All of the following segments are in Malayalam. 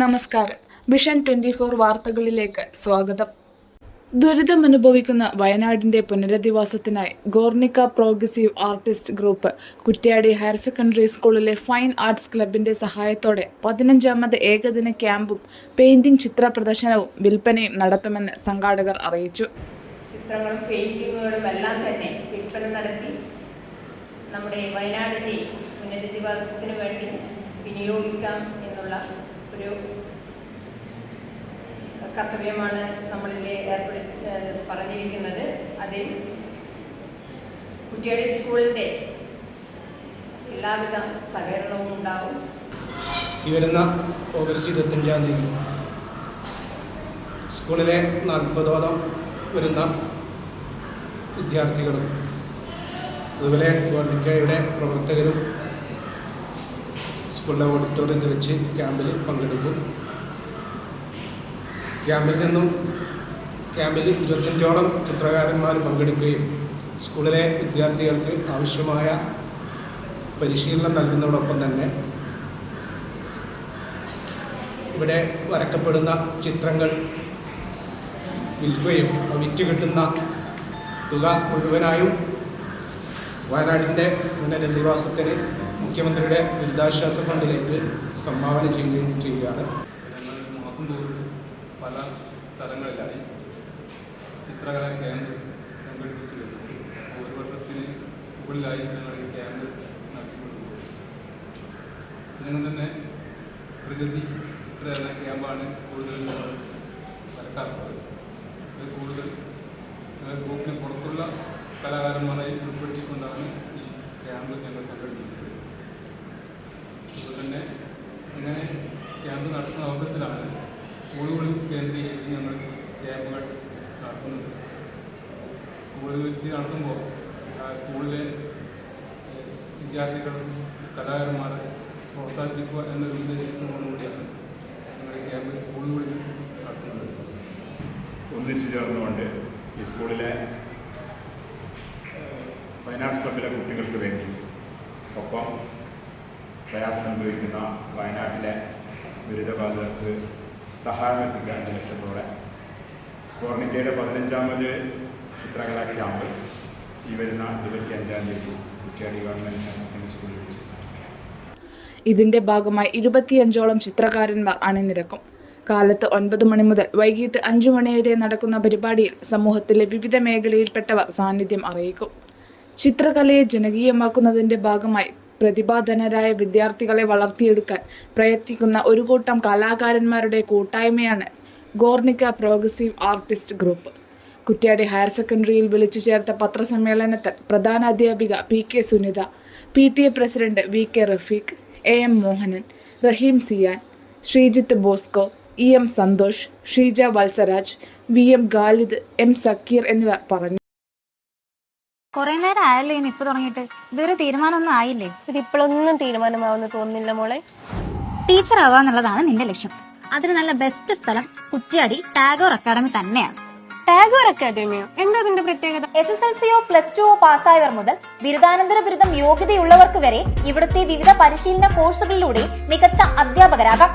നമസ്കാരം. വിഷൻ ട്വന്റി ഫോർ വാർത്തകളിലേക്ക് സ്വാഗതം. ദുരിതമനുഭവിക്കുന്ന വയനാടിന്റെ പുനരധിവാസത്തിനായി Guernica progressive artist group Kuttiadi higher secondary സ്കൂളിലെ ഫൈൻ ആർട്സ് ക്ലബിന്റെ സഹായത്തോടെ പതിനഞ്ചാമത് ഏകദിന ക്യാമ്പും പെയിന്റിംഗ് ചിത്ര പ്രദർശനവും വിൽപ്പനയും നടത്തുമെന്ന് സംഘാടകർ അറിയിച്ചു. ചിത്രങ്ങളും പെയിന്റിങ്ങുകളും എല്ലാം തന്നെ വിൽപ്പന നടത്തി നമ്മുടെ വയനാടിന്റെ പുനരധിവാസത്തിന് വേണ്ടി വിനിയോഗിക്കാം എന്നുള്ള ഒരു കർത്തവ്യമാണ് നമ്മളിൽ ഏർപ്പെടു പറഞ്ഞിരിക്കുന്നത്. അതിൽ കുറ്റിയാടി സ്കൂളിന്റെ എല്ലാവിധ സഹകരണവും ഉണ്ടാവും. ഈ വരുന്ന ഓഗസ്റ്റ് ഇരുപത്തഞ്ചാം തീയതി സ്കൂളിലെ നാൽപ്പതോളം വരുന്ന വിദ്യാർത്ഥികളും അതുപോലെ ഗോർണിക്കയുടെ പ്രവർത്തകരും സ്കൂളിലെ ഓഡിറ്റോറിയത്തിൽ വെച്ച് ക്യാമ്പിൽ പങ്കെടുക്കും. ക്യാമ്പിൽ നിന്നും ക്യാമ്പിൽ ഇരുപത്തഞ്ചോളം ചിത്രകാരന്മാർ പങ്കെടുക്കുകയും സ്കൂളിലെ വിദ്യാർത്ഥികൾക്ക് ആവശ്യമായ പരിശീലനം നൽകുന്നതോടൊപ്പം തന്നെ ഇവിടെ വരക്കപ്പെടുന്ന ചിത്രങ്ങൾ വിൽക്കുകയും വിറ്റ് കിട്ടുന്ന തുക മുഴുവനായും വയനാടിന്റെ പുനരധിവാസത്തിന് മുഖ്യമന്ത്രിയുടെ ദുരിതാശ്വാസ ഫണ്ടിലേക്ക് സംഭാവന ചെയ്യുകയും ചെയ്യുകയാണ്. മാസം തോറും പല സ്ഥലങ്ങളിലായി ചിത്രകലാ ക്യാമ്പ് സംഘടിപ്പിച്ചിരുന്നു ഒരു വർഷത്തിന് മുകളിലായി ഞങ്ങൾ ഈ ക്യാമ്പ് നടത്തിക്കൊണ്ടുപോകുന്നു തന്നെ പ്രകൃതി ചിത്രകല ക്യാമ്പാണ് കൂടുതൽ ഞങ്ങൾ നടക്കാറുള്ളത് കൂടുതൽ ഗ്രൂപ്പിന് പുറത്തുള്ള കലാകാരന്മാരായി ഉൾപ്പെടുത്തിക്കൊണ്ടാണ് ഈ ക്യാമ്പ് ഞങ്ങൾ സംഘടിപ്പിക്കുന്നത് അതുപോലെ തന്നെ ഇങ്ങനെ ക്യാമ്പ് നടത്തുന്ന അവസരത്തിലാണ് സ്കൂളുകളിൽ കേന്ദ്രീകരിച്ച് ഞങ്ങൾ ക്യാമ്പുകൾ നടത്തുന്നുണ്ട്. സ്കൂളിൽ വെച്ച് നടത്തുമ്പോൾ സ്കൂളിലെ വിദ്യാർത്ഥികളും കലാകാരന്മാരെ പ്രോത്സാഹിപ്പിക്കുക എന്നൊരു ഉദ്ദേശത്തോടുകൂടിയാണ് ഞങ്ങൾ ക്യാമ്പ് സ്കൂളുകളിൽ നടത്തുന്നത്. ഒന്നിച്ചു ചേർന്നുകൊണ്ട് ഈ സ്കൂളിലെ ഫൈനാൻസ് ക്ലബിലെ കുട്ടികൾക്ക് വേണ്ടി ഒപ്പം പ്രയാസം അനുഭവിക്കുന്ന വയനാട്ടിലെ ദുരിതബാധിതർക്ക് സഹായം എത്തിക്കുക എന്ന ലക്ഷ്യത്തോടെ ഗോർണിക്കയുടെ പതിനഞ്ചാമത് ചിത്രകലാ ക്യാമ്പ്. ഈ വരുന്ന ഇരുപത്തി അഞ്ചാം തീയതി കുറ്റ്യാടി ഗവൺമെന്റ് സ്കൂളിൽ വെച്ച് ഇതിന്റെ ഭാഗമായി ഇരുപത്തിയഞ്ചോളം ചിത്രകാരന്മാർ അണിനിരക്കും. കാലത്ത് ഒൻപത് മണി മുതൽ വൈകിട്ട് അഞ്ചു മണി വരെ നടക്കുന്ന പരിപാടിയിൽ സമൂഹത്തിലെ വിവിധ മേഖലയിൽപ്പെട്ടവർ സാന്നിധ്യം അറിയിക്കും. ചിത്രകലയെ ജനകീയമാക്കുന്നതിന്റെ ഭാഗമായി പ്രതിഭാധനരായ വിദ്യാർത്ഥികളെ വളർത്തിയെടുക്കാൻ പ്രയത്നിക്കുന്ന ഒരു കൂട്ടം കലാകാരന്മാരുടെ കൂട്ടായ്മയാണ് Guernica progressive artist group. Kuttiadi higher സെക്കൻഡറിയിൽ വിളിച്ചു ചേർത്ത പത്രസമ്മേളനത്തിൽ പ്രധാന അധ്യാപിക P K Sunitha P T A president V K Rafeeq A M Mohanan Raheem Siyan Sreejith Bosco E M Santhosh Sheeja Valsaraj V M Khalid M Sakeer എന്നിവർ പറഞ്ഞു. കൊറേ നേരം ആയല്ലേ ഇനി ഇപ്പൊ തുടങ്ങിയിട്ട്? ഇതൊരു തീരുമാനമൊന്നും ആയില്ലേ? ഇത് ഇപ്പോഴൊന്നും തീരുമാനമാവുന്ന തോന്നുന്നില്ല മോളെ. ടീച്ചർ ആവാന്നുള്ളതാണ് നിന്റെ ലക്ഷ്യം. അതിന് നല്ല ബെസ്റ്റ് സ്ഥലം കുറ്റ്യാടി ടാഗോർ അക്കാദമി തന്നെയാണ്. ടാഗോർ അക്കാദമിയോ? എന്താ അതിന്റെ പ്രത്യേകത? എസ് എസ് എൽ സിയോ പ്ലസ് ടുവോ പാസ്സായവർ മുതൽ ബിരുദാനന്തര ബിരുദം യോഗ്യതയുള്ളവർക്ക് വരെ ഇവിടുത്തെ വിവിധ പരിശീലന കോഴ്സുകളിലൂടെ മികച്ച അധ്യാപകരാകാം.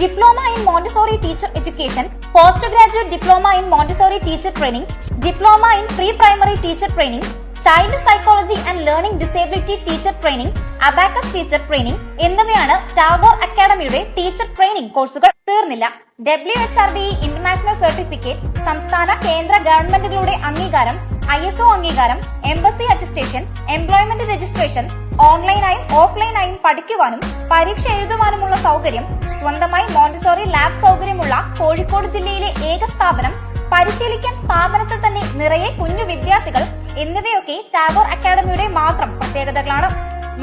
Diploma in Montessori teacher education post graduate diploma in Montessori teacher training diploma in pre primary teacher training child psychology and learning disability teacher training abacus teacher training എന്നിവയാണ് ടാഗോർ അക്കാദമിയുടെ ടീച്ചർ ട്രെയിനിംഗ് കോഴ്സുകൾ തീർന്നില്ല. W H R D international certificate സംസ്ഥാന കേന്ദ്ര ഗവൺമെന്റുകളുടെ അംഗീകാരം ഐ എസ് ഒ അംഗീകാരം എംബസി അറ്റസ്റ്റേഷൻ എംപ്ലോയ്മെന്റ് രജിസ്ട്രേഷൻ ഓൺലൈനായും ഓഫ്ലൈനായും പഠിക്കുവാനും പരീക്ഷ എഴുതുവാനുമുള്ള സൗകര്യം സ്വന്തമായി മോണ്ടിസോറി ലാബ് സൗകര്യമുള്ള കോഴിക്കോട് ജില്ലയിലെ ഏക സ്ഥാപനം പരിശീലിക്കാൻ സ്ഥാപനത്തിൽ തന്നെ നിറയെ കുഞ്ഞു വിദ്യാർത്ഥികൾ എന്നിവയൊക്കെ ടാഗോർ അക്കാദമിയുടെ മാത്രം പ്രത്യേകതകളാണ്.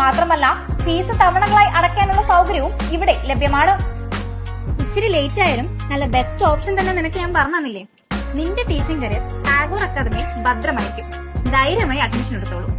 മാത്രമല്ല ഫീസ് തവണകളായി അടയ്ക്കാനുള്ള സൗകര്യവും ഇവിടെ ലഭ്യമാണ്. ഇച്ചിരി ലേറ്റ് ആയാലും നല്ല ബെസ്റ്റ് ഓപ്ഷൻ തന്നെ നിനക്ക് ഞാൻ പറഞ്ഞില്ലേ നിന്റെ ടീച്ചിങ് കരിയർ ടാഗോർ അക്കാദമി ഭദ്രമായിരിക്കും. ധൈര്യമായി അഡ്മിഷൻ എടുത്തോളൂ.